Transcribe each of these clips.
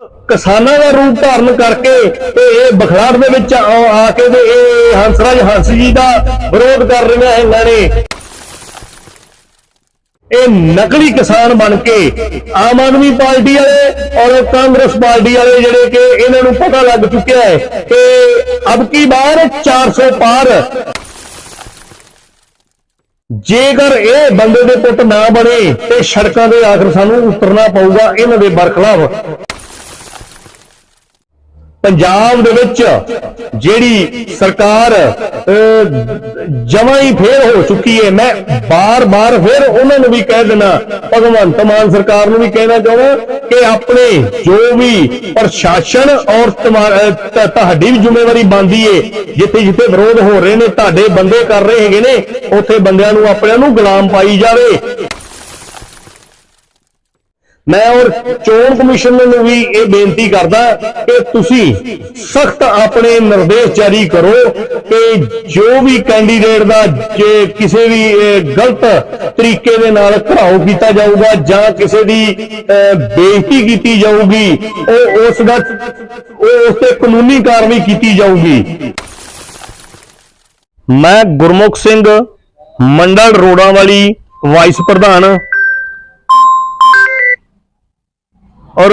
ਕਿਸਾਨਾਂ ਦਾ ਰੂਪ ਧਾਰਨ ਕਰਕੇ ਤੇ ਇਹ ਬਖਲਾੜ ਦੇ ਵਿੱਚ ਆ ਆ ਕੇ ਤੇ ਇਹ ਹੰਸਰਾਜ ਹੰਸ ਜੀ ਦਾ ਵਿਰੋਧ ਕਰ ਰਹੀਆਂ ਹੈਗੀਆਂ ਨੇ। ਇਹ ਨਕਲੀ ਕਿਸਾਨ ਬਣ ਕੇ ਆਮ ਆਦਮੀ ਪਾਰਟੀ ਵਾਲੇ ਔਰ ਕਾਂਗਰਸ ਪਾਰਟੀ ਵਾਲੇ ਜਿਹੜੇ ਕਿ ਇਹਨਾਂ ਨੂੰ ਪਤਾ ਲੱਗ ਚੁੱਕਿਆ ਹੈ ਕਿ ਅਬ ਕੀ ਬਾਰ 400 ਪਾਰ। ਜੇਕਰ ਇਹ ਬੰਦੇ ਦੇ ਪੁੱਤ ਨਾ ਬਣੇ ਤੇ ਸੜਕਾਂ ਦੇ ਆਖਰ ਸਾਨੂੰ ਉਤਰਨਾ ਪਊਗਾ, ਇਹਨਾਂ ਦੇ ਬਰਖਲਾਫ। ਪੰਜਾਬ ਦੇ ਵਿੱਚ ਜਿਹੜੀ ਸਰਕਾਰ ਜਮਾਂ ਹੀ ਫੇਰ ਹੋ ਚੁੱਕੀ ਹੈ, ਮੈਂ ਬਾਰ-ਬਾਰ ਫਿਰ ਉਹਨਾਂ ਨੂੰ ਵੀ ਕਹਿ ਦੇਣਾ ਭਗਵੰਤ ਮਾਨ ਸਰਕਾਰ ਨੂੰ ਵੀ ਕਹਿਣਾ ਚਾਹੁੰਦਾ ਕਿ ਆਪਣੇ ਜੋ ਵੀ ਪ੍ਰਸ਼ਾਸਨ ਔਰ ਤੁਹਾਡੀ ਵੀ ਜ਼ਿੰਮੇਵਾਰੀ ਬਣਦੀ ਏ ਜਿੱਥੇ ਜਿੱਥੇ ਵਿਰੋਧ ਹੋ ਰਹੇ ਨੇ, ਤੁਹਾਡੇ ਬੰਦੇ ਕਰ ਰਹੇ ਹੈਗੇ ਨੇ, ਉੱਥੇ ਬੰਦਿਆਂ ਨੂੰ, ਆਪਣਿਆਂ ਨੂੰ ਗੁਲਾਮ ਪਾਈ ਜਾਵੇ। ਮੈਂ ਔਰ ਚੋਣ ਕਮਿਸ਼ਨ ਨੂੰ ਵੀ ਇਹ ਬੇਨਤੀ ਕਰਦਾ ਕਿ ਤੁਸੀਂ ਸਖਤ ਆਪਣੇ ਨਿਰਦੇਸ਼ ਜਾਰੀ ਕਰੋ ਕਿ ਜੋ ਵੀ ਕੈਂਡੀਡੇਟ ਦਾ ਜੇ ਕਿਸੇ ਵੀ ਗਲਤ ਤਰੀਕੇ ਦੇ ਨਾਲ ਘਰਾਓ ਕੀਤਾ ਜਾਊਗਾ ਜਾਂ ਕਿਸੇ ਦੀ ਅਹ, ਬੇਇੱਜ਼ਤੀ ਕੀਤੀ ਜਾਊਗੀ ਉਹ ਉਸ ਦਾ ਉਹ ਉਸ ਤੇ ਕਾਨੂੰਨੀ ਕਾਰਵਾਈ ਕੀਤੀ ਜਾਊਗੀ। ਮੈਂ ਗੁਰਮੁਖ ਸਿੰਘ ਮੰਡਲ ਰੋੜਾਂ ਵਾਲੀ ਵਾਈਸ ਪ੍ਰਧਾਨ ਔਰ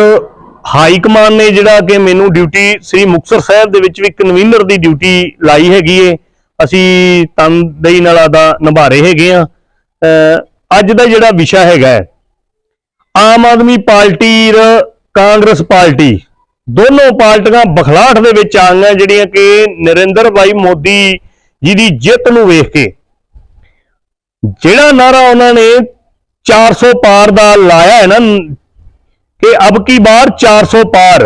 ਹਾਈ ਕਮਾਨ ਨੇ ਜਿਹੜਾ ਕਿ ਮੈਨੂੰ ਡਿਊਟੀ ਸ੍ਰੀ ਮੁਕਤਸਰ ਸਾਹਿਬ ਦੇ ਵਿੱਚ ਵੀ ਕਨਵੀਨਰ ਦੀ ਡਿਊਟੀ ਲਾਈ ਹੈਗੀ ਏ। ਅਸੀਂ ਤਨਦੇਹੀ ਨਾਲ ਆਦਾ ਨਿਭਾ ਰਹੇ ਹੈਗੇ ਆ। ਅੱਜ ਦਾ ਜਿਹੜਾ ਵਿਸ਼ਾ ਹੈਗਾ ਆਮ ਆਦਮੀ ਪਾਰਟੀ ਔਰ ਕਾਂਗਰਸ ਪਾਰਟੀ, ਦੋਨੋਂ ਪਾਰਟੀਆਂ ਬਖਲਾਹਟ ਦੇ ਵਿੱਚ ਆ ਗਈਆਂ ਜਿਹੜੀਆਂ ਕਿ ਨਰਿੰਦਰ ਭਾਈ ਮੋਦੀ ਜੀ ਦੀ ਜਿੱਤ ਨੂੰ ਵੇਖ ਕੇ। ਜਿਹੜਾ ਨਾਰਾ ਉਹਨਾਂ ਨੇ 400 ਪਾਰ ਦਾ ਲਾਇਆ ਹੈ ਨਾ कि अब की बार 400 पार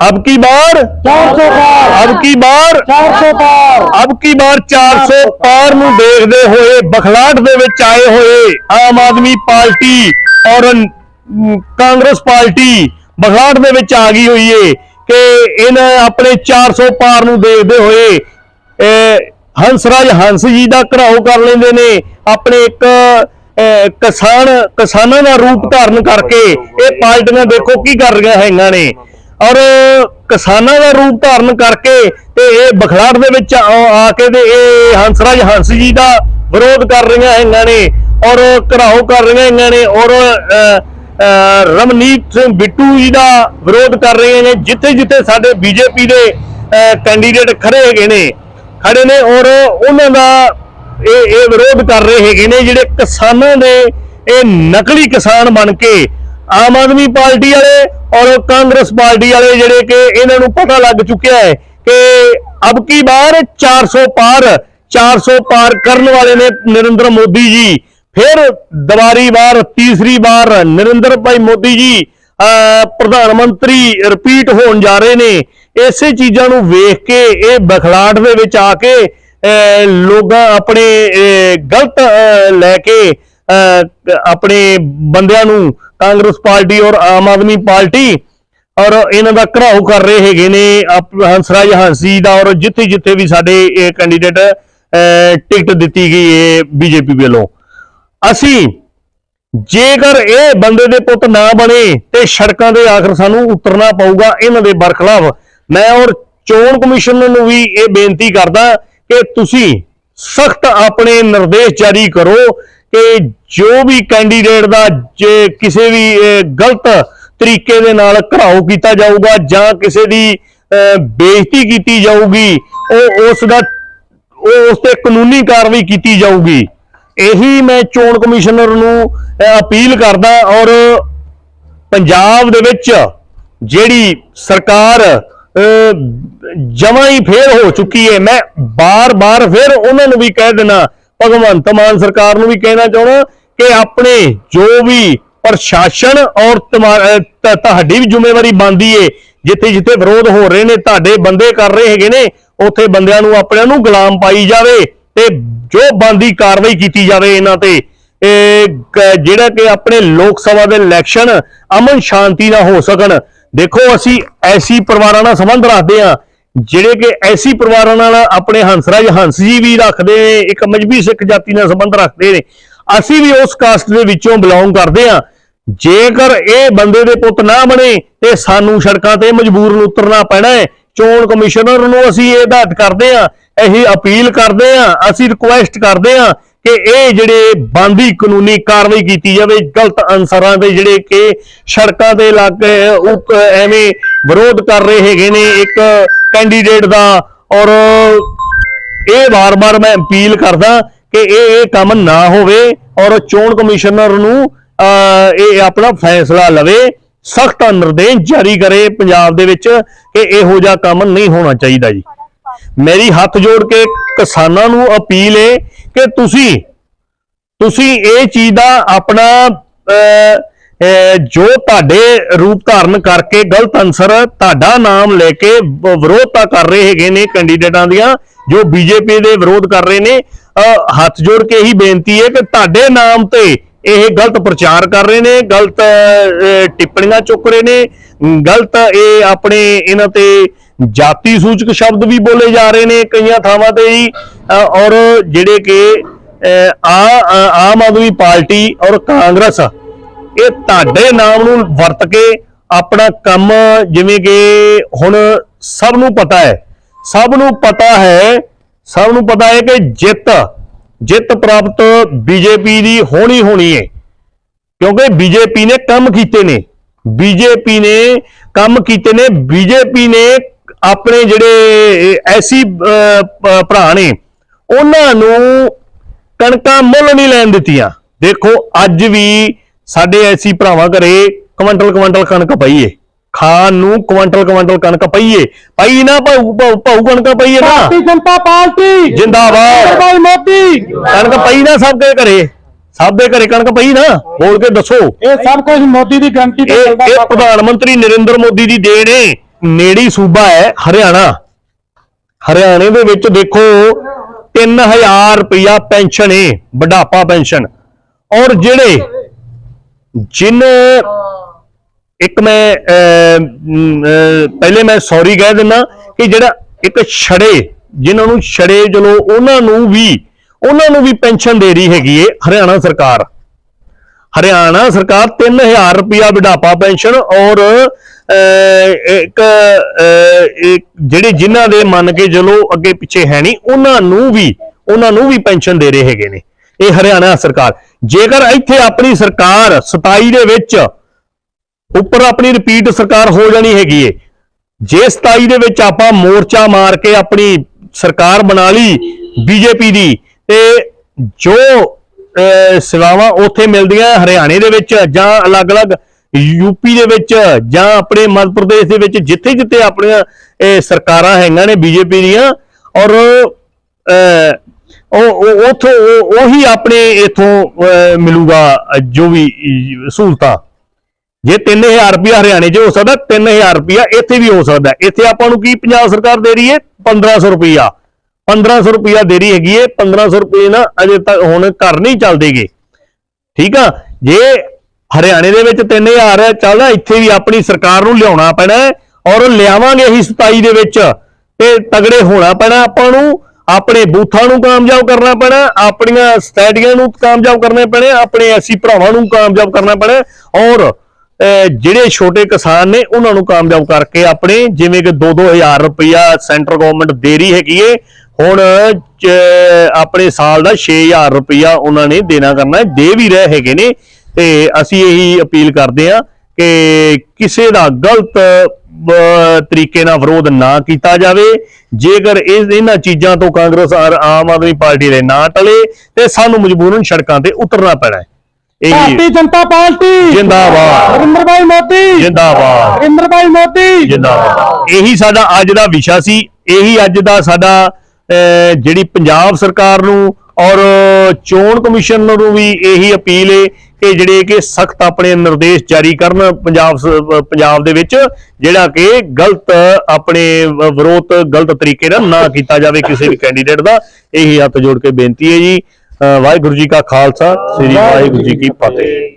अब की बार 400 ਪਾਰ अब की बार 400 ਪਾਰ अब की बार 400 ਪਾਰ ਨੂੰ ਦੇਖਦੇ ਹੋਏ ਬਖਲਾਟ ਦੇ ਵਿੱਚ ਆਏ ਹੋਏ ਆਮ ਆਦਮੀ ਪਾਰਟੀ ਔਰ ਅਮ, ਕਾਂਗਰਸ ਪਾਰਟੀ ਬਖਲਾਟ ਦੇ ਵਿੱਚ ਆ ਗਈ ਹੋਈ ਏ ਕਿ ਇਹਨਾਂ ਆਪਣੇ 400 ਪਾਰ ਨੂੰ ਦੇਖਦੇ ਹੋਏ ਇਹ ਹੰਸਰਾਜ ਹੰਸ ਜੀ ਦਾ ਘਰਾਓ ਕਰ ਲੈਂਦੇ ਨੇ ਆਪਣੇ ਇੱਕ ਅਹ, ਕਿਸਾਨ, ਕਿਸਾਨਾਂ ਦਾ ਰੂਪ ਧਾਰਨ ਕਰਕੇ ਇਹ ਪਾਰਟੀਆਂ ਦੇਖੋ ਕੀ ਕਰ ਰਹੀਆਂ ਹੈਗੀਆਂ ਨੇ। ਔਰ ਕਿਸਾਨਾਂ ਦਾ ਰੂਪ ਧਾਰਨ ਕਰਕੇ ਤੇ ਇਹ ਬਖਲਾੜ ਦੇ ਵਿੱਚ ਆ ਕੇ ਤੇ ਇਹ ਹੰਸਰਾਜ ਹੰਸ ਜੀ ਦਾ ਵਿਰੋਧ ਕਰ ਰਹੀਆਂ ਹੈਗੀਆਂ ਨੇ ਔਰ ਘਰਾਓ ਕਰ ਰਹੀਆਂ ਹੈਗੀਆਂ ਨੇ ਔਰ ਰਮਨੀਤ ਸਿੰਘ ਬਿੱਟੂ ਜੀ ਦਾ ਵਿਰੋਧ ਕਰ ਰਹੀਆਂ ਨੇ, ਜਿੱਥੇ ਜਿੱਥੇ ਸਾਡੇ ਬੀਜੇਪੀ ਦੇ ਕੈਂਡੀਡੇਟ ਖੜੇ ਹੈਗੇ ਨੇ, ਖੜੇ ਨੇ ਔਰ ਉਹਨਾਂ ਦਾ ਇਹ ਇਹ ਵਿਰੋਧ ਕਰ ਰਹੇ ਹੈਗੇ ਨੇ ਜਿਹੜੇ ਕਿਸਾਨਾਂ ਦੇ ਇਹ ਨਕਲੀ ਕਿਸਾਨ ਬਣ ਕੇ ਆਮ ਆਦਮੀ ਪਾਰਟੀ ਵਾਲੇ ਔਰ ਕਾਂਗਰਸ ਪਾਰਟੀ ਵਾਲੇ ਜਿਹੜੇ ਕਿ ਇਹਨਾਂ ਨੂੰ ਪਤਾ ਲੱਗ ਚੁੱਕਿਆ ਹੈ ਕਿ ਅਬ ਕੀ ਬਾਰ 400 ਪਾਰ 400 ਪਾਰ ਕਰਨ ਵਾਲੇ ਨੇ ਨਰਿੰਦਰ ਮੋਦੀ ਜੀ। ਫਿਰ ਦੁਬਾਰੀ ਵਾਰ ਤੀਸਰੀ ਵਾਰ ਨਰਿੰਦਰ ਭਾਈ ਮੋਦੀ ਜੀ ਅਹ, ਪ੍ਰਧਾਨ ਮੰਤਰੀ ਰਿਪੀਟ ਹੋਣ ਜਾ ਰਹੇ ਨੇ। ਇਸੇ ਚੀਜ਼ਾਂ ਨੂੰ ਵੇਖ ਕੇ ਇਹ ਬਖਲਾਟ ਦੇ ਵਿੱਚ ਆ ਕੇ ਲੋਕਾਂ ਆਪਣੇ ਗਲਤ ਅਹ, ਲੈ ਕੇ ਅਹ, ਆਪਣੇ ਬੰਦਿਆਂ ਨੂੰ ਕਾਂਗਰਸ ਪਾਰਟੀ ਔਰ ਆਮ ਆਦਮੀ ਪਾਰਟੀ ਔਰ ਇਹਨਾਂ ਦਾ ਘਰਾਓ ਕਰ ਰਹੇ ਹੈਗੇ ਨੇ ਆਪ- ਹੰਸਰਾਜ ਹੰਸੀ ਦਾ ਔਰ ਜਿੱਥੇ ਜਿੱਥੇ ਵੀ ਸਾਡੇ ਇਹ ਕੈਂਡੀਡੇਟ ਟਿਕਟ ਦਿੱਤੀ ਗਈ ਹੈ ਬੀਜੇਪੀ ਵੱਲੋਂ। ਅਸੀਂ ਜੇਕਰ ਇਹ ਬੰਦੇ ਦੇ ਪੁੱਤ ਨਾ ਬਣੇ ਤੇ ਸੜਕਾਂ ਦੇ ਆਖਰ ਸਾਨੂੰ ਉਤਰਨਾ ਪਊਗਾ ਇਹਨਾਂ ਦੇ ਬਰਖਲਾਫ। ਮੈਂ ਔਰ ਚੋਣ ਕਮਿਸ਼ਨ ਨੂੰ ਵੀ ਇਹ ਬੇਨਤੀ ਕਰਦਾ ਕਿ ਤੁਸੀਂ ਸਖਤ ਆਪਣੇ ਨਿਰਦੇਸ਼ ਜਾਰੀ ਕਰੋ ਕਿ ਜੋ ਵੀ ਕੈਂਡੀਡੇਟ ਦਾ ਜੇ ਕਿਸੇ ਵੀ ਗਲਤ ਤਰੀਕੇ ਦੇ ਨਾਲ ਘਰਾਓ ਕੀਤਾ ਜਾਊਗਾ ਜਾਂ ਕਿਸੇ ਦੀ ਅਹ, ਬੇਇੱਜ਼ਤੀ ਕੀਤੀ ਜਾਊਗੀ ਉਹ ਉਸ ਦਾ ਉਹ ਉਸ ਤੇ ਕਾਨੂੰਨੀ ਕਾਰਵਾਈ ਕੀਤੀ ਜਾਊਗੀ। ਇਹੀ ਮੈਂ ਚੋਣ ਕਮਿਸ਼ਨਰ ਨੂੰ ਅਪੀਲ ਕਰਦਾ ਔਰ ਪੰਜਾਬ ਦੇ ਵਿੱਚ ਜਿਹੜੀ ਸਰਕਾਰ ਜਮਾਂ ਹੀ ਫੇਲ ਹੋ ਚੁੱਕੀ ਹੈ। ਮੈਂ ਬਾਰ-ਬਾਰ ਫਿਰ ਉਹਨਾਂ ਨੂੰ ਵੀ ਕਹਿ ਦੇਣਾ ਭਗਵੰਤ ਮਾਨ ਸਰਕਾਰ ਨੂੰ ਵੀ ਕਹਿਣਾ ਚਾਹੁੰਦਾ ਕਿ ਆਪਣੇ ਜੋ ਵੀ ਪ੍ਰਸ਼ਾਸਨ ਔਰ ਤੁਹਾਡੀ ਵੀ ਜ਼ਿੰਮੇਵਾਰੀ ਬਣਦੀ ਏ। ਜਿੱਥੇ ਜਿੱਥੇ ਵਿਰੋਧ ਹੋ ਰਹੇ ਨੇ, ਤੁਹਾਡੇ ਬੰਦੇ ਕਰ ਰਹੇ ਹੈਗੇ ਨੇ, ਉੱਥੇ ਬੰਦਿਆਂ ਨੂੰ ਆਪਣਿਆਂ ਨੂੰ ਗੁਲਾਮ ਪਾਈ ਜਾਵੇ ਤੇ ਜੋ ਬੰਦੀ ਕਾਰਵਾਈ ਕੀਤੀ ਜਾਵੇ ਇਹਨਾਂ ਤੇ। ਇਹ ਜਿਹੜਾ ਕਿ ਆਪਣੇ ਲੋਕ ਸਭਾ ਦੇ ਇਲੈਕਸ਼ਨ ਅਮਨ ਸ਼ਾਂਤੀ ਨਾਲ ਹੋ ਸਕਣ। ਦੇਖੋ, ਅਸੀਂ ਐਸੀ ਪਰਿਵਾਰਾਂ ਨਾਲ ਸੰਬੰਧ ਰੱਖਦੇ ਆ ਜਿਹੜੇ ਕਿ ਐਸੀ ਪਰਿਵਾਰਾਂ ਨਾਲ ਆਪਣੇ ਹੰਸਰਾਜ ਹੰਸ ਜੀ ਵੀ ਰੱਖਦੇ ਨੇ, ਇੱਕ ਮਜਬੀ ਸਿੱਖ ਜਾਤੀ ਨਾਲ ਸੰਬੰਧ ਰੱਖਦੇ ਨੇ। ਅਸੀਂ ਵੀ ਉਸ ਕਾਸਟ ਦੇ ਵਿੱਚੋਂ ਬਿਲੋਂਗ ਕਰਦੇ ਆ ਜੇਕਰ ਇਹ ਬੰਦੇ ਦੇ ਪੁੱਤ ਨਾ ਬਣੇ, ਤੇ ਸਾਨੂੰ ਸੜਕਾਂ ਤੇ ਮਜ਼ਬੂਰ ਨੂੰ ਉਤਰਨਾ ਪੈਣਾ ਹੈ। ਚੋਣ ਕਮਿਸ਼ਨਰ ਨੂੰ ਅਸੀਂ ਇਹ ਹਦਾਇਤ ਕਰਦੇ ਆ ਅਸੀਂ ਅਪੀਲ ਕਰਦੇ ਆ ਅਸੀਂ ਰਿਕੁਐਸਟ ਕਰਦੇ ਆ ਕਿ ਇਹ ਜਿਹੜੇ ਬੰਦੀ ਕਾਨੂੰਨੀ ਕਾਰਵਾਈ ਕੀਤੀ ਜਾਵੇ ਗਲਤ ਅਨਸਰਾਂ ਦੇ ਜਿਹੜੇ ਕਿ ਸੜਕਾਂ ਤੇ ਲੱਗ ਕੇ ਐਵੇਂ ਵਿਰੋਧ ਕਰ ਰਹੇ ਹੈਗੇ ਨੇ ਇੱਕ ਕੈਂਡੀਡੇਟ ਦਾ ਔਰ ਇਹ ਵਾਰ-ਵਾਰ ਮੈਂ ਅਪੀਲ ਕਰਦਾ ਕਿ ਇਹ ਇਹ ਕੰਮ ਨਾ ਹੋਵੇ ਔਰ ਚੋਣ ਕਮਿਸ਼ਨਰ ਨੂੰ ਅਹ, ਇਹ ਆਪਣਾ ਫੈਸਲਾ ਲਵੇ ਸਖਤ ਨਿਰਦੇਸ਼ ਜਾਰੀ ਕਰੇ ਪੰਜਾਬ ਦੇ ਵਿੱਚ ਕਿ ਇਹੋ ਜਿਹਾ ਕੰਮ ਨਹੀਂ ਹੋਣਾ ਚਾਹੀਦਾ ਜੀ। ਮੇਰੀ ਹੱਥ ਜੋੜ ਕੇ ਕਿਸਾਨਾਂ ਨੂੰ ਅਪੀਲ ਹੈ ਕਿ ਤੁਸੀਂ ਤੁਸੀਂ ਇਹ ਚੀਜ਼ ਦਾ ਆਪਣਾ ਅਹ, ਜੋ ਤੁਹਾਡੇ ਰੂਪ ਧਾਰਨ ਕਰਕੇ ਗਲਤ ਅਨਸਰ ਤੁਹਾਡਾ ਨਾਮ ਲੈ ਕੇ ਵ- ਵਿਰੋਧਤਾ ਕਰ ਰਹੇ ਹੈਗੇ ਨੇ ਕੈਂਡੀਡੇਟਾਂ ਦੀਆਂ ਜੋ ਬੀਜੇਪੀ ਦੇ ਵਿਰੋਧ ਕਰ ਰਹੇ ਨੇ ਹੱਥ ਜੋੜ ਕੇ ਹੀ ਬੇਨਤੀ ਹੈ ਕਿ ਤੁਹਾਡੇ ਨਾਮ ਤੇ ਇਹ ਗਲਤ ਪ੍ਰਚਾਰ ਕਰ ਰਹੇ ਨੇ ਗਲਤ ਟਿੱਪਣੀਆਂ ਚੁੱਕ ਰਹੇ ਨੇ ਗਲਤ ਇਹ ਆਪਣੇ ਇਹਨਾਂ ਤੇ ਜਾਤੀ ਸੂਚਕ ਸ਼ਬਦ ਵੀ ਬੋਲੇ ਜਾ ਰਹੇ ਨੇ ਕਈਆਂ ਥਾਵਾਂ ਤੇ ਜੀ ਔਰ ਜਿਹੜੇ ਕਿ ਆ- ਆਮ ਆਦਮੀ ਪਾਰਟੀ ਔਰ ਕਾਂਗਰਸ, ਇਹ ਤੁਹਾਡੇ ਨਾਮ ਨੂੰ ਵਰਤ ਕੇ ਆਪਣਾ ਕੰਮ ਜਿਵੇਂ ਕਿ ਹੁਣ ਸਭ ਨੂੰ ਪਤਾ ਹੈ। ਸਭ ਨੂੰ ਪਤਾ ਹੈ, ਸਭ ਨੂੰ ਪਤਾ ਹੈ ਕਿ ਜਿੱਤ ਜਿੱਤ ਪ੍ਰਾਪਤ ਬੀਜੇਪੀ ਦੀ ਹੋਣੀ ਹੋਣੀ ਹੈ। ਕਿਉਂਕਿ ਬੀਜੇਪੀ ਨੇ ਕੰਮ ਕੀਤੇ ਨੇ। ਬੀਜੇਪੀ ਨੇ ਕੰਮ ਕੀਤੇ ਨੇ। ਬੀਜੇਪੀ ਨੇ ਆਪਣੇ ਜਿਹੜੇ ਐਸੀ ਭਰਾ ਨੇ ਉਹਨਾਂ ਨੂੰ ਕਣਕਾਂ ਮੁੱਲ ਨਹੀਂ ਲੈਣ ਦਿੱਤੀਆਂ। ਦੇਖੋ ਅੱਜ ਵੀ ਸਾਡੇ ਐਸੀ ਭਰਾਵਾਂ ਘਰੇ ਕੁਇੰਟਲ ਕੁਇੰਟਲ ਕਣਕ ਪਈ ਏ ਖਾਣ ਨੂੰ ਕੁਇੰਟਲ ਕੁਇੰਟਲ ਕਣਕ ਪਈ ਏ ਪਈ ਨਾ ਭਾਊ- ਭਾਊ ਕਣਕ ਪਈ ਏ ਨਾ। ਭਾਰਤੀ ਜਨਤਾ ਪਾਰਟੀ। ਜਿੰਦਾਬਾਦ। ਭਾਈ ਮੋਦੀ। ਕਣਕ ਪਈ ਨਾ ਸਭ ਦੇ ਘਰੇ। ਸਭ ਦੇ ਘਰੇ ਕਣਕ ਪਈ ਨਾ। ਬੋਲ ਕੇ ਦੱਸੋ। ਇਹ ਸਭ ਕੁਝ ਮੋਦੀ ਦੀ ਗਰੰਟੀ ਤੇ ਚੱਲਦਾ ਇਹ। ਪ੍ਰਧਾਨ ਮੰਤਰੀ ਨਰਿੰਦਰ ਮੋਦੀ ਦੀ ਦੇਣ ਏ। ਨੇੜੀ ਸੂਬਾ ਹੈ ਹਰਿਆਣਾ। ਹਰਿਆਣੇ ਦੇ ਵਿੱਚ ਦੇਖੋ 3000 ਰੁਪਇਆ ਪੈਨਸ਼ਨ ਏ ਬੁਢਾਪਾ ਪੈਨਸ਼ਨ। ਔਰ ਜਿਹੜੇ ਜਿਨ ਇੱਕ ਮੈਂ ਅਹ, ਪਹਿਲੇ ਮੈਂ ਸੌਰੀ ਕਹਿ ਦਿੰਦਾ ਕਿ ਜਿਹੜਾ ਇੱਕ ਛੜੇ ਜਿਨ੍ਹਾਂ ਨੂੰ ਛੜੇ ਚਲੋ ਉਹਨਾਂ ਨੂੰ ਵੀ ਉਹਨਾਂ ਨੂੰ ਵੀ ਪੈਨਸ਼ਨ ਦੇ ਰਹੀ ਹੈਗੀ ਹੈ ਹਰਿਆਣਾ ਸਰਕਾਰ। ਹਰਿਆਣਾ ਸਰਕਾਰ 3000 ਰੁਪਇਆ ਬੁਢਾਪਾ ਪੈਨਸ਼ਨ ਔਰ ਇੱਕ ਜਿਹੜੇ ਜਿਨ੍ਹਾਂ ਦੇ ਮੰਨ ਕੇ ਚਲੋ ਅੱਗੇ ਪਿੱਛੇ ਹੈ ਨਹੀਂ, ਉਹਨਾਂ ਨੂੰ ਵੀ, ਉਹਨਾਂ ਨੂੰ ਵੀ ਪੈਨਸ਼ਨ ਦੇ ਰਹੇ ਹੈਗੇ ਨੇ, ਇਹ ਹਰਿਆਣਾ ਸਰਕਾਰ। ਜੇਕਰ ਇੱਥੇ ਆਪਣੀ ਸਰਕਾਰ 27 ਦੇ ਵਿੱਚ ਉੱਪਰ ਆਪਣੀ ਰਿਪੀਟ ਸਰਕਾਰ ਹੋ ਜਾਣੀ ਹੈਗੀ ਏ, ਜੇ 27 ਦੇ ਵਿੱਚ ਆਪਾਂ ਮੋਰਚਾ ਮਾਰ ਕੇ ਆਪਣੀ ਸਰਕਾਰ ਬਣਾ ਲਈ ਬੀਜੇਪੀ ਦੀ, ਤੇ ਜੋ ਸੇਵਾਵਾਂ ਉੱਥੇ ਮਿਲਦੀਆਂ ਹਰਿਆਣੇ ਦੇ ਵਿੱਚ ਜਾਂ ਅਲੱਗ-ਅਲੱਗ ਯੂਪੀ ਦੇ ਵਿੱਚ ਜਾਂ ਆਪਣੇ ਮੱਧ ਪ੍ਰਦੇਸ਼ ਦੇ ਵਿੱਚ ਜਿੱਥੇ-ਜਿੱਥੇ ਆਪਣੀਆਂ ਇਹ ਸਰਕਾਰਾਂ ਹੈਗੀਆਂ ਨੇ ਬੀਜੇਪੀ ਦੀਆਂ ਔਰ ਅਹ, ਉਹ ਉਹ- ਉੱਥੋਂ ਉਹ- ਉਹੀ ਆਪਣੇ ਇਥੋਂ ਮਿਲੂਗਾ ਜੋ ਵੀ ਸਹੂਲਤਾਂ। ਜੇ 3000 ਰੁਪਇਆ ਹਰਿਆਣੇ 'ਚ ਹੋ ਸਕਦਾ 3000 ਰੁਪਇਆ ਇੱਥੇ ਵੀ ਹੋ ਸਕਦਾ। ਇੱਥੇ ਆਪਾਂ ਨੂੰ ਕੀ ਪੰਜਾਬ ਸਰਕਾਰ ਦੇ ਰਹੀ ਹੈ? 1500 ਰੁਪਇਆ। 1500 ਰੁਪਇਆ ਦੇ ਰਹੀ ਹੈਗੀ ਹੈ 1500 ਰੁਪਏ ਨਾ ਅਜੇ ਤੱਕ ਹੁਣ ਘਰ ਨਹੀਂ ਚੱਲਦੇਗੇ। ਠੀਕ ਆ? ਜੇ ਹਰਿਆਣੇ ਦੇ ਵਿੱਚ 3000 ਚੱਲਦਾ ਇੱਥੇ ਵੀ ਆਪਣੀ ਸਰਕਾਰ ਨੂੰ ਲਿਆਉਣਾ ਪੈਣਾ ਔਰ ਲਿਆਵਾਂਗੇ ਅਸੀਂ 27 ਦੇ ਵਿੱਚ ਤੇ ਤਗੜੇ ਹੋਣਾ ਪੈਣਾ ਆਪਾਂ ਨੂੰ ਆਪਣੇ ਬੂਥਾਂ ਨੂੰ ਕਾਮਯਾਬ ਕਰਨਾ ਪੈਣਾ ਆਪਣੀਆਂ ਸਟੈਡੀਆਂ ਨੂੰ ਕਾਮਯਾਬ ਕਰਨੇ ਪੈਣੇ ਆਪਣੇ ਐਸੀ ਭਰਾਵਾਂ ਨੂੰ ਕਾਮਯਾਬ ਕਰਨਾ ਪੈਣਾ ਔਰ ਅਹ, ਜਿਹੜੇ ਛੋਟੇ ਕਿਸਾਨ ਨੇ ਉਹਨਾਂ ਨੂੰ ਕਾਮਯਾਬ ਕਰਕੇ ਆਪਣੇ ਜਿਵੇਂ ਕਿ 2-2000 ਰੁਪਇਆ ਸੈਂਟਰ ਗਵਰਨਮੈਂਟ ਦੇ ਰਹੀ ਹੈਗੀ ਏ ਹੁਣ ਆਪਣੇ ਸਾਲ ਦਾ 6000 ਰੁਪਇਆ ਉਹਨਾਂ ਨੇ ਦੇਣਾ ਕਰਨਾ ਹੈ। ਦੇ ਵੀ ਰਹੇ ਹੈਗੇ ਨੇ ਤੇ ਅਸੀਂ ਇਹੀ ਅਪੀਲ ਕਰਦੇ ਹਾਂ ਕਿ ਕਿਸੇ ਦਾ ਗਲਤ ਤਰੀਕੇ ਨਾਲ ਵਿਰੋਧ ਨਾ ਕੀਤਾ ਜਾਵੇ। ਜੇਕਰ ਇਹ ਇਹਨਾਂ ਚੀਜ਼ਾਂ ਤੋਂ ਕਾਂਗਰਸ ਆਮ ਆਦਮੀ ਪਾਰਟੀ ਦੇ ਨਾ ਟਲੇ ਤੇ ਸਾਨੂੰ ਮਜਬੂਰਨ ਸੜਕਾਂ ਤੇ ਉਤਰਨਾ ਪੈਣਾ ਹੈ। ਭਾਰਤੀ ਜਨਤਾ ਪਾਰਟੀ। ਜਿੰਦਾਬਾਦ। ਨਰਿੰਦਰ ਭਾਈ ਮੋਦੀ। ਜਿੰਦਾਬਾਦ। ਨਰਿੰਦਰ ਭਾਈ ਮੋਦੀ। ਜਿੰਦਾਬਾਦ। ਇਹੀ ਸਾਡਾ ਅੱਜ ਦਾ ਵਿਸ਼ਾ ਸੀ। ਇਹੀ ਅੱਜ ਦਾ ਸਾਡਾ ਜਿਹੜੀ ਪੰਜਾਬ ਸਰਕਾਰ ਨੂੰ ਔਰ ਚੋਣ ਕਮਿਸ਼ਨ ਨੂੰ ਵੀ ਇਹੀ ਅਪੀਲ ਹੈ ਕਿ ਜਿਹੜੇ ਕਿ ਸਖਤ ਆਪਣੇ ਨਿਰਦੇਸ਼ ਜਾਰੀ ਕਰਨ ਪੰਜਾਬ ਪੰਜਾਬ ਦੇ ਵਿੱਚ, ਜਿਹੜਾ ਕਿ ਗਲਤ ਆਪਣੇ ਵਿਰੋਧ ਗਲਤ ਤਰੀਕੇ ਨਾਲ ਨਾ ਕੀਤਾ ਜਾਵੇ ਕਿਸੇ ਵੀ ਕੈਂਡੀਡੇਟ ਦਾ, ਇਹੀ ਹੱਥ ਜੋੜ ਕੇ ਬੇਨਤੀ ਹੈ ਜੀ। ਵਾਹਿਗੁਰੂ ਜੀ ਕਾ ਖਾਲਸਾ, ਸ੍ਰੀ ਵਾਹਿਗੁਰੂ ਜੀ ਕੀ ਫਤਿਹ।